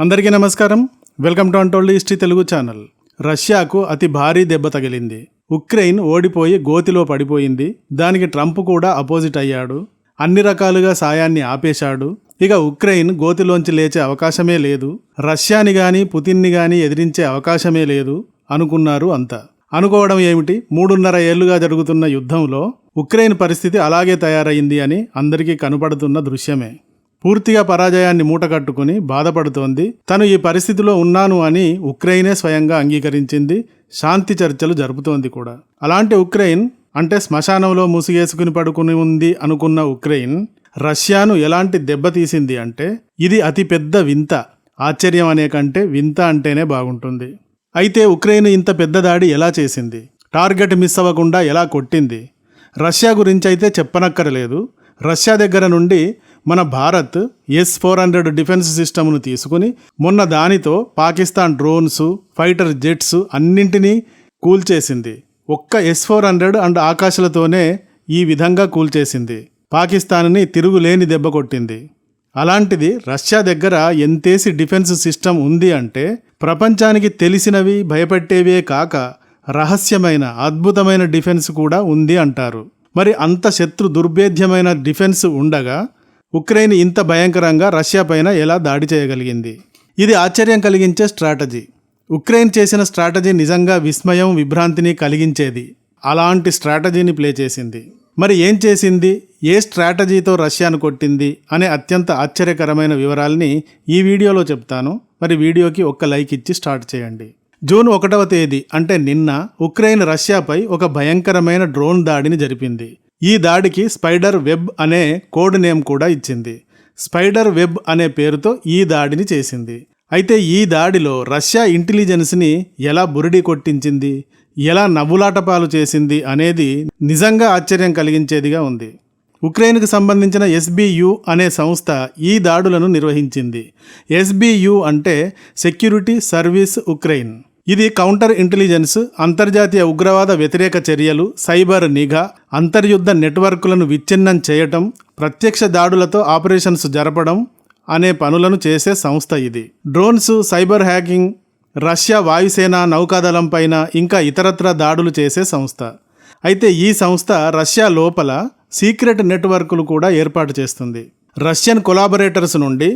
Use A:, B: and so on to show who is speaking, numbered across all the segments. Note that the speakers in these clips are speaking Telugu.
A: అందరికీ నమస్కారం. Welcome to untold history Telugu channel. రష్యాకు అతి భారీ దెబ్బ తగిలింది. ఉక్రెయిన్ ఓడిపోయి గోతిలో పడిపోయింది. దానికి ట్రంప్ కూడా అపోజిట్ అయ్యాడు. అన్ని రకాలుగా సాయాన్ని ఆపేశాడు. ఇక ఉక్రెయిన్ గోతిలోంచి లేచే అవకాశమే లేదు. రష్యాని గాని పుతిన్ని గాని ఎదిరించే అవకాశమే లేదు అనుకున్నారు అంతా. అనుకోవడం ఏమిటి? మూడున్నర ఏళ్ళుగా జరుగుతున్న యుద్ధంలో ఉక్రెయిన్ పరిస్థితి అలాగే తయారైంది అని అందరికీ కనపడుతున్న దృశ్యమే. పూర్తిగా పరాజయాన్ని మూటగట్టుకుని బాధపడుతోంది. తను ఈ పరిస్థితిలో ఉన్నాను అని ఉక్రెయినే స్వయంగా అంగీకరించింది. శాంతి చర్చలు జరుపుతోంది కూడా. అలాంటి ఉక్రెయిన్ అంటే శ్మశానంలో మూసిగేసుకుని పడుకుని ఉంది అనుకున్న ఉక్రెయిన్ రష్యాను ఎలాంటి దెబ్బతీసింది అంటే ఇది అతిపెద్ద వింత. ఆశ్చర్యం అనే కంటే వింత అంటేనే బాగుంటుంది. అయితే ఉక్రెయిన్ ఇంత పెద్ద దాడి ఎలా చేసింది? టార్గెట్ మిస్ అవ్వకుండా ఎలా కొట్టింది? రష్యా గురించి అయితే చెప్పనక్కరలేదు. రష్యా దగ్గర నుండి మన Bharat S four hundred defence సిస్టమ్ను తీసుకుని మొన్న దానితో పాకిస్తాన్ డ్రోన్స్ ఫైటర్ జెట్స్ అన్నింటినీ కూల్చేసింది ఒక్క ఎస్ ఫోర్ హండ్రెడ్ అండ్ ఆకాశాలతోనే ఈ విధంగా కూల్చేసింది పాకిస్తాన్ని తిరుగులేని దెబ్బ కొట్టింది. అలాంటిది రష్యా దగ్గర ఎంతేసి డిఫెన్స్ సిస్టమ్ ఉంది అంటే ప్రపంచానికి తెలిసినవి భయపెట్టేవే కాక రహస్యమైన అద్భుతమైన డిఫెన్స్ కూడా ఉంది అంటారు. మరి అంత శత్రు దుర్భేద్యమైన డిఫెన్స్ ఉండగా ఉక్రెయిన్ ఇంత భయంకరంగా రష్యా పైన ఎలా దాడి చేయగలిగింది? ఇది ఆశ్చర్యం కలిగించే స్ట్రాటజీ. ఉక్రెయిన్ చేసిన స్ట్రాటజీ నిజంగా విస్మయం విభ్రాంతిని కలిగించేది. అలాంటి స్ట్రాటజీని ప్లే చేసింది. మరి ఏం చేసింది? ఏ స్ట్రాటజీతో రష్యాను కొట్టింది? అనే అత్యంత ఆశ్చర్యకరమైన వివరాల్ని ఈ వీడియోలో చెప్తాను. మరి వీడియోకి ఒక్క లైక్ ఇచ్చి స్టార్ట్ చేయండి. జూన్ ఒకటవ తేదీ అంటే నిన్న ఉక్రెయిన్ రష్యాపై ఒక భయంకరమైన డ్రోన్ దాడిని జరిపింది. ఈ దాడికి స్పైడర్ వెబ్ అనే కోడ్ నేమ్ కూడా ఇచ్చింది. స్పైడర్ వెబ్ అనే పేరుతో ఈ దాడిని చేసింది. అయితే ఈ దాడిలో రష్యా ఇంటెలిజెన్స్ని ఎలా బురిడి కొట్టించింది ఎలా నవ్వులాటపాలు చేసింది అనేది నిజంగా ఆశ్చర్యం కలిగించేదిగా ఉంది. ఉక్రెయిన్కు సంబంధించిన ఎస్బియు అనే సంస్థ ఈ దాడులను నిర్వహించింది. ఎస్బియు అంటే సెక్యూరిటీ సర్వీస్ ఉక్రెయిన్. ఇది కౌంటర్ ఇంటెలిజెన్స్ అంతర్జాతీయ ఉగ్రవాద వ్యతిరేక చర్యలు సైబర్ నిఘా అంతర్యుద్ధ నెట్వర్క్లను విచ్ఛిన్నం చేయటం ప్రత్యక్ష దాడులతో ఆపరేషన్స్ జరపడం అనే పనులను చేసే సంస్థ ఇది. డ్రోన్స్ సైబర్ హ్యాకింగ్ రష్యా వాయుసేన నౌకాదళం పైన ఇంకా ఇతరత్ర దాడులు చేసే సంస్థ. అయితే ఈ సంస్థ రష్యా లోపల సీక్రెట్ నెట్వర్క్లు కూడా ఏర్పాటు చేస్తుంది. రష్యన్ కొలాబరేటర్స్ నుండి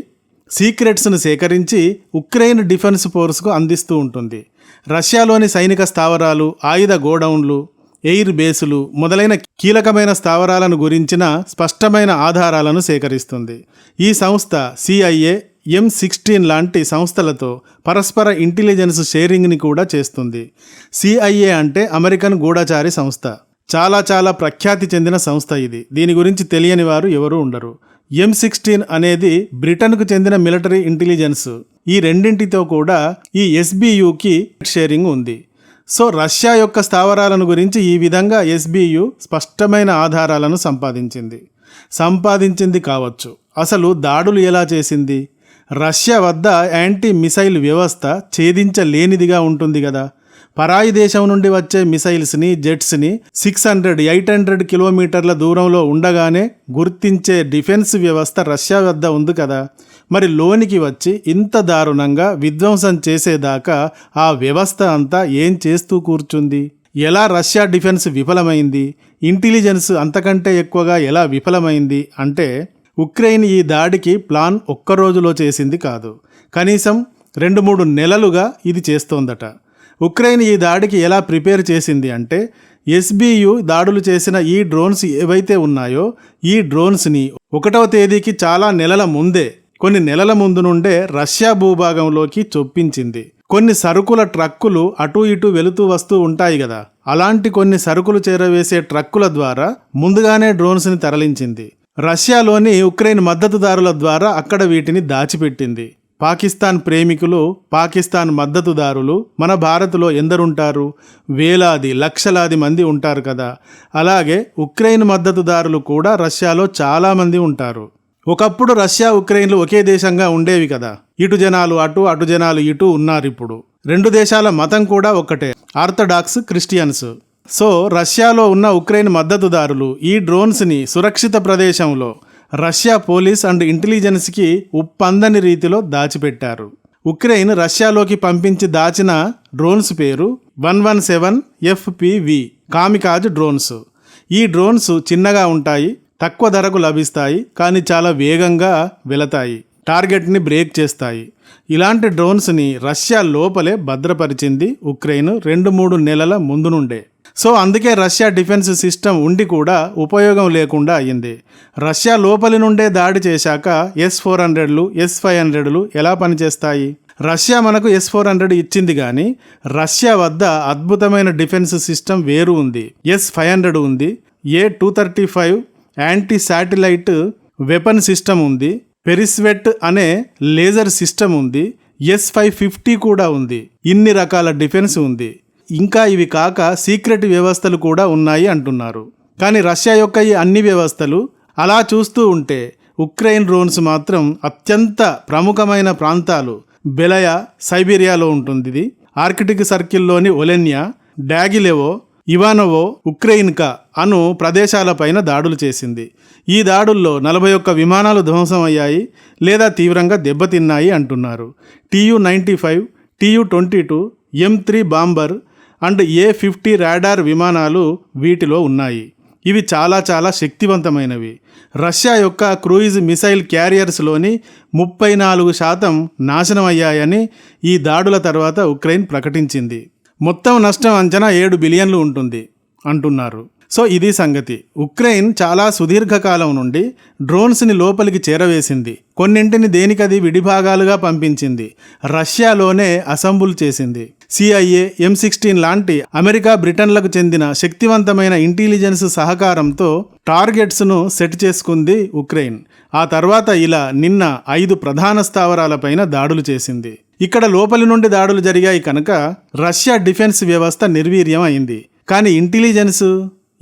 A: సీక్రెట్స్ను సేకరించి ఉక్రెయిన్ డిఫెన్స్ ఫోర్స్కు అందిస్తూ ఉంటుంది. రష్యాలోని సైనిక స్థావరాలు ఆయుధ గోడౌన్లు ఎయిర్ బేసులు మొదలైన కీలకమైన స్థావరాలను గురించిన స్పష్టమైన ఆధారాలను సేకరిస్తుంది. ఈ సంస్థ సిఐఏ ఎం సిక్స్టీన్ లాంటి సంస్థలతో పరస్పర ఇంటెలిజెన్స్ షేరింగ్ని కూడా చేస్తుంది. సిఐఏ అంటే అమెరికన్ గూఢచారి సంస్థ. చాలా చాలా ప్రఖ్యాతి చెందిన సంస్థ ఇది. దీని గురించి తెలియని వారు ఎవరూ ఉండరు. ఎం సిక్స్టీన్ అనేది బ్రిటన్కు చెందిన మిలిటరీ ఇంటెలిజెన్స్. ఈ రెండింటితో కూడా ఈ ఎస్బియుకి షేరింగ్ ఉంది. సో రష్యా యొక్క స్థావరాలను గురించి ఈ విధంగా ఎస్బియు స్పష్టమైన ఆధారాలను సంపాదించింది. సంపాదించింది కావచ్చు. అసలు దాడులు ఎలా చేసింది? రష్యా వద్ద యాంటీ మిసైల్ వ్యవస్థ ఛేదించలేనిదిగా ఉంటుంది కదా. పరాయి దేశం నుండి వచ్చే మిసైల్స్ని జెట్స్ని సిక్స్ హండ్రెడ్ ఎయిట్ హండ్రెడ్ కిలోమీటర్ల దూరంలో ఉండగానే గుర్తించే డిఫెన్స్ వ్యవస్థ రష్యా వద్ద ఉంది కదా. మరి లోనికి వచ్చి ఇంత దారుణంగా విధ్వంసం చేసేదాకా ఆ వ్యవస్థ అంతా ఏం చేస్తూ కూర్చుంది? ఎలా రష్యా డిఫెన్స్ విఫలమైంది? ఇంటెలిజెన్స్ అంతకంటే ఎక్కువగా ఎలా విఫలమైంది? అంటే ఉక్రెయిన్ ఈ దాడికి ప్లాన్ ఒక్క రోజులో చేసింది కాదు. కనీసం రెండు మూడు నెలలుగా ఇది చేస్తోందట. ఉక్రెయిన్ ఈ దాడికి ఎలా ప్రిపేర్ చేసింది అంటే ఎస్బియు దాడులు చేసిన ఈ డ్రోన్స్ ఏవైతే ఉన్నాయో ఈ డ్రోన్స్ని ఒకటవ తేదీకి చాలా నెలల ముందే కొన్ని నెలల ముందు నుండే రష్యా భూభాగంలోకి చొప్పించింది. కొన్ని సరుకుల ట్రక్కులు అటు ఇటు వెళుతూ వస్తూ ఉంటాయి కదా అలాంటి కొన్ని సరుకులు చేరవేసే ట్రక్కుల ద్వారా ముందుగానే డ్రోన్స్ని తరలించింది. రష్యాలోని ఉక్రెయిన్ మద్దతుదారుల ద్వారా అక్కడ వీటిని దాచిపెట్టింది. పాకిస్తాన్ ప్రేమికులు పాకిస్తాన్ మద్దతుదారులు మన భారత్లో ఎందరుంటారు? వేలాది లక్షలాది మంది ఉంటారు కదా. అలాగే ఉక్రెయిన్ మద్దతుదారులు కూడా రష్యాలో చాలామంది ఉంటారు. ఒకప్పుడు రష్యా ఉక్రెయిన్లు ఒకే దేశంగా ఉండేవి కదా. ఇటు జనాలు అటు అటు జనాలు ఇటు ఉన్నారు ఇప్పుడు రెండు దేశాల మతం కూడా ఒక్కటే ఆర్థడాక్స్ క్రిస్టియన్స్. సో రష్యాలో ఉన్న ఉక్రెయిన్ మద్దతుదారులు ఈ డ్రోన్స్ని సురక్షిత ప్రదేశంలో రష్యా పోలీస్ అండ్ ఇంటెలిజెన్స్కి ఉప్పందని రీతిలో దాచిపెట్టారు. ఉక్రెయిన్ రష్యాలోకి పంపించి దాచిన డ్రోన్స్ పేరు one one seven FPV kamikaze drones. ఈ డ్రోన్స్ చిన్నగా ఉంటాయి తక్కువ ధరకు లభిస్తాయి కానీ చాలా వేగంగా వెళతాయి టార్గెట్ని బ్రేక్ చేస్తాయి. ఇలాంటి డ్రోన్స్ని రష్యా లోపలే భద్రపరిచింది ఉక్రెయిన్ రెండు మూడు నెలల ముందు నుండే. సో అందుకే రష్యా డిఫెన్స్ సిస్టమ్ ఉండి కూడా ఉపయోగం లేకుండా అయ్యింది. రష్యా లోపలి నుండే దాడి చేశాక ఎస్ ఫోర్ హండ్రెడ్లు ఎస్ ఫైవ్ హండ్రెడ్లు ఎలా పనిచేస్తాయి? రష్యా మనకు ఎస్ ఫోర్ హండ్రెడ్ ఇచ్చింది కానీ రష్యా వద్ద అద్భుతమైన డిఫెన్స్ సిస్టమ్ వేరు ఉంది. ఎస్ ఫైవ్ హండ్రెడ్ ఉంది. A two thirty five anti satellite weapon system ఉంది. పెరిస్వెట్ అనే లేజర్ సిస్టమ్ ఉంది. ఎస్ ఫైవ్ ఫిఫ్టీ కూడా ఉంది. ఇన్ని రకాల డిఫెన్స్ ఉంది. ఇంకా ఇవి కాక సీక్రెట్ వ్యవస్థలు కూడా ఉన్నాయి అంటున్నారు. కానీ రష్యా యొక్క ఈ అన్ని వ్యవస్థలు అలా చూస్తూ ఉంటే ఉక్రెయిన్ డ్రోన్స్ మాత్రం అత్యంత ప్రముఖమైన ప్రాంతాలు బెలయా సైబీరియాలో ఉంటుంది ఇది. ఆర్కిటిక్ సర్కిల్లోని ఒలెన్యా డాగిలెవో ఇవానోవో ఉక్రెయిన్కా అను ప్రదేశాలపైన దాడులు చేసింది. ఈ దాడుల్లో నలభై ఒక్క విమానాలు ధ్వంసం అయ్యాయి లేదా తీవ్రంగా దెబ్బతిన్నాయి అంటున్నారు. TU ninety five TU twenty two M three bomber and A fifty radar విమానాలు వీటిలో ఉన్నాయి. ఇవి చాలా చాలా శక్తివంతమైనవి. రష్యా యొక్క క్రూయిజ్ మిసైల్ క్యారియర్స్లోని ముప్పై నాలుగు శాతం నాశనమయ్యాయని ఈ దాడుల తర్వాత ఉక్రెయిన్ ప్రకటించింది. మొత్తం నష్టం అంచనా ఏడు బిలియన్లు ఉంటుంది అంటున్నారు. సో ఇది సంగతి. ఉక్రెయిన్ చాలా సుదీర్ఘకాలం నుండి డ్రోన్స్ని లోపలికి చేరవేసింది. కొన్నింటిని దేనికది విడిభాగాలుగా పంపించింది. రష్యాలోనే అసెంబుల్ చేసింది. సిఐఏ ఎం సిక్స్టీన్ లాంటి అమెరికా బ్రిటన్లకు చెందిన శక్తివంతమైన ఇంటెలిజెన్స్ సహకారంతో టార్గెట్స్ను సెట్ చేసుకుంది ఉక్రెయిన్. ఆ తర్వాత ఇలా నిన్న ఐదు ప్రధాన స్థావరాలపైన దాడులు చేసింది. ఇక్కడ లోపలి నుండి దాడులు జరిగాయి కనుక రష్యా డిఫెన్స్ వ్యవస్థ నిర్వీర్యం అయింది. కానీ ఇంటెలిజెన్స్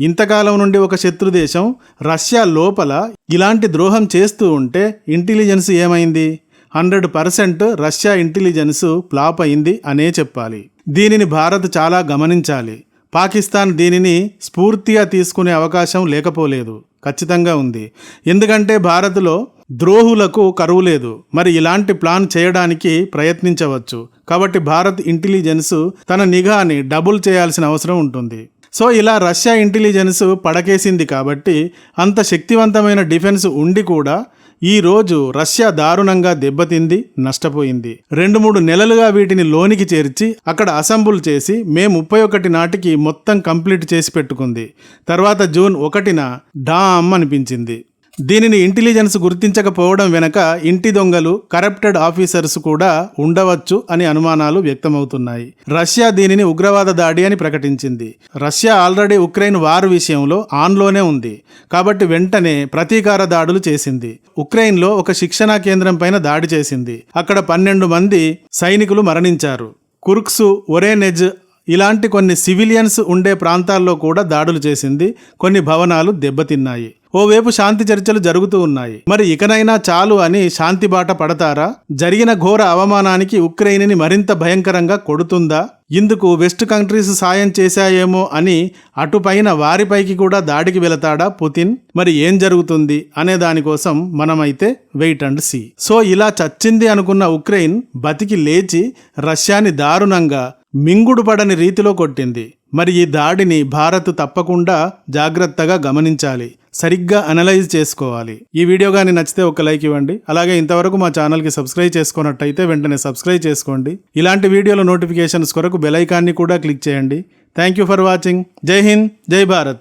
A: ఇంతకాలం నుండి ఒక శత్రు దేశం రష్యా లోపల ఇలాంటి ద్రోహం చేస్తూ ఉంటే ఇంటెలిజెన్స్ ఏమైంది? Hundred percent Russia intelligence flop అయింది అనే చెప్పాలి. దీనిని భారత్ చాలా గమనించాలి. పాకిస్తాన్ దీనిని స్ఫూర్తిగా తీసుకునే అవకాశం లేకపోలేదు. ఖచ్చితంగా ఉంది. ఎందుకంటే భారత్లో ద్రోహులకు కరువు లేదు. మరి ఇలాంటి ప్లాన్ చేయడానికి ప్రయత్నించవచ్చు. కాబట్టి భారత్ ఇంటెలిజెన్స్ తన నిఘాని డబుల్ చేయాల్సిన అవసరం ఉంటుంది. సో ఇలా రష్యా ఇంటెలిజెన్స్ పడకేసింది కాబట్టి అంత శక్తివంతమైన డిఫెన్స్ ఉండి కూడా ఈ రోజు రష్యా దారుణంగా దెబ్బతింది నష్టపోయింది. రెండు మూడు నెలలుగా వీటిని లోనికి చేర్చి అక్కడ అసెంబుల్ చేసి మే ముప్పై ఒకటి నాటికి మొత్తం కంప్లీట్ చేసి పెట్టుకుంది. తర్వాత జూన్ ఒకటిన డామ్ అనిపించింది. దీనిని ఇంటెలిజెన్స్ గుర్తించకపోవడం వెనక ఇంటి దొంగలు కరప్టెడ్ ఆఫీసర్స్ కూడా ఉండవచ్చు అని అనుమానాలు వ్యక్తమవుతున్నాయి. రష్యా దీనిని ఉగ్రవాద దాడి అని ప్రకటించింది. రష్యా ఆల్రెడీ ఉక్రెయిన్ వార్ విషయంలో ఆన్లోనే ఉంది. కాబట్టి వెంటనే ప్రతీకార దాడులు చేసింది. ఉక్రెయిన్లో ఒక శిక్షణా కేంద్రం పైన దాడి చేసింది. అక్కడ పన్నెండు మంది సైనికులు మరణించారు. కుర్క్సు ఒరేనెజ్ ఇలాంటి కొన్ని సివిలియన్స్ ఉండే ప్రాంతాల్లో కూడా దాడులు చేసింది. కొన్ని భవనాలు దెబ్బతిన్నాయి. ఓవైపు శాంతి చర్చలు జరుగుతూ ఉన్నాయి. మరి ఇకనైనా చాలు అని శాంతి బాట పడతారా? జరిగిన ఘోర అవమానానికి ఉక్రెయిన్ని మరింత భయంకరంగా కొడుతుందా? ఇందుకు వెస్ట్ కంట్రీస్ సాయం చేశాయేమో అని అటుపైన వారిపైకి కూడా దాడికి వెళతాడా పుతిన్? మరి ఏం జరుగుతుంది అనే దానికోసం మనమైతే వెయిట్ అండ్ సీ. సో ఇలా చచ్చింది అనుకున్న ఉక్రెయిన్ బతికి లేచి రష్యాని దారుణంగా మింగుడు పడని రీతిలో కొట్టింది. మరి ఈ దాడిని భారత్ తప్పకుండా జాగ్రత్తగా గమనించాలి సరిగ్గా అనలైజ్ చేసుకోవాలి. ఈ వీడియో కానీ నచ్చితే ఒక లైక్ ఇవ్వండి. అలాగే ఇంతవరకు మా ఛానల్కి సబ్స్క్రైబ్ చేసుకున్నట్టయితే వెంటనే సబ్స్క్రైబ్ చేసుకోండి. ఇలాంటి వీడియోల నోటిఫికేషన్స్ కొరకు బెల్ ఐకాన్ని కూడా క్లిక్ చేయండి. Thank you for watching. జై హింద్ జై భారత్.